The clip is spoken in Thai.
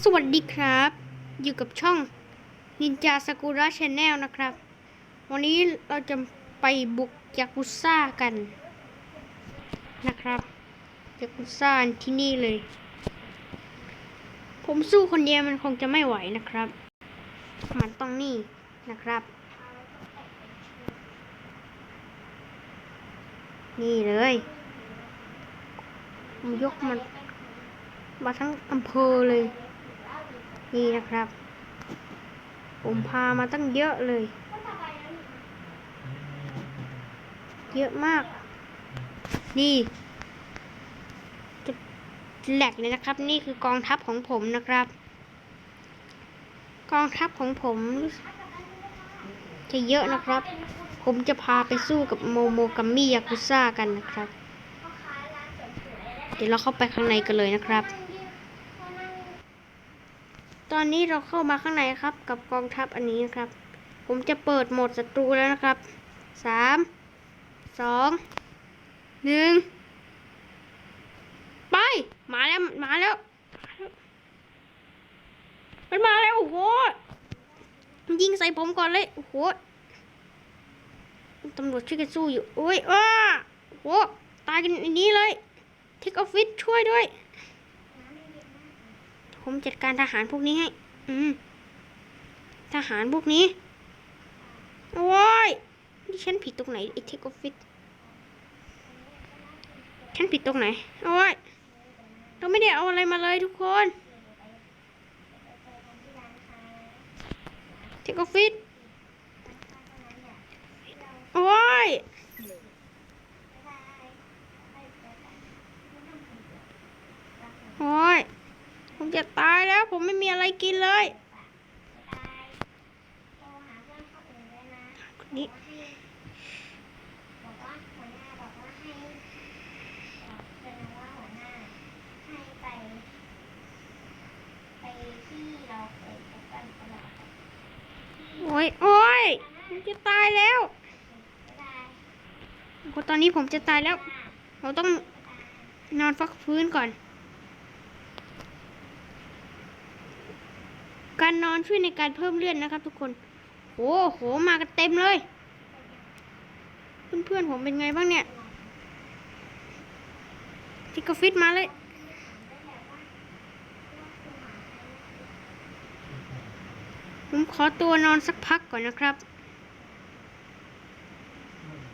สวัสดีครับ อยู่กับช่อง Ninja Sakura Channel นะครับ วันนี้เราจะไปบุกยากุซ่ากันนะครับยากุซ่าที่นี่เลย ผมสู้คนเดียวมันคงจะไม่ไหวนะครับ มันต้องนี่นะครับ นี่เลยผมยกมันมาทั้งอำเภอเลย นี่นะครับ ผมพามาตั้งเยอะเลย เยอะมาก นี่จะแหลกเลยนะครับ นี่คือกองทัพของผมนะครับ กองทัพของผมจะเยอะนะครับ ผมจะพาไปสู้กับโมโมกัมมิยากุซ่ากันนะครับ เดี๋ยวเราเข้าไปข้างในกันเลยนะครับ ตอนนี้เราเข้ามาข้างในครับ กับกองทัพอันนี้ครับ ผมจะเปิดโหมดศัตรูแล้วนะครับสามสองหนึ่งไป มาแล้ว มาแล้ว มันมาแล้ว โอ้โหยิงใส่ผมก่อนเลย โอ้โหตำรวจช่วยกันสู้อยู่โอ้ยอ้าโอ้โหตายกันในนี้เลยเทคออฟฟิศช่วยด้วย ผมจัดการทหารพวกนี้ให้ อืม ทหารพวกนี้ โอ้ยนี่ฉันผิดตรงไหนไอ้เทคออฟฟิศฉันผิดตรงไหน โอ้ยเราไม่ได้เอาอะไรมาเลยทุกคน เทคออฟฟิศโอ้ย โอ้ย จะตายแล้ว ผมไม่มีอะไรกินเลยคนนี้โอ้ยโอ้ยผมจะตายแล้วตอนนี้ผมจะตายแล้ว เราต้องนอนฟักฟื้นก่อน การนอนช่วยในการเพิ่มเลือดนะครับ ทุกคนโอ้โหมากันเต็มเลย เพื่อนๆผมเป็นไงบ้างเนี่ยทิกฟิตมาเลยผมขอตัวนอนสักพักก่อนนะครับ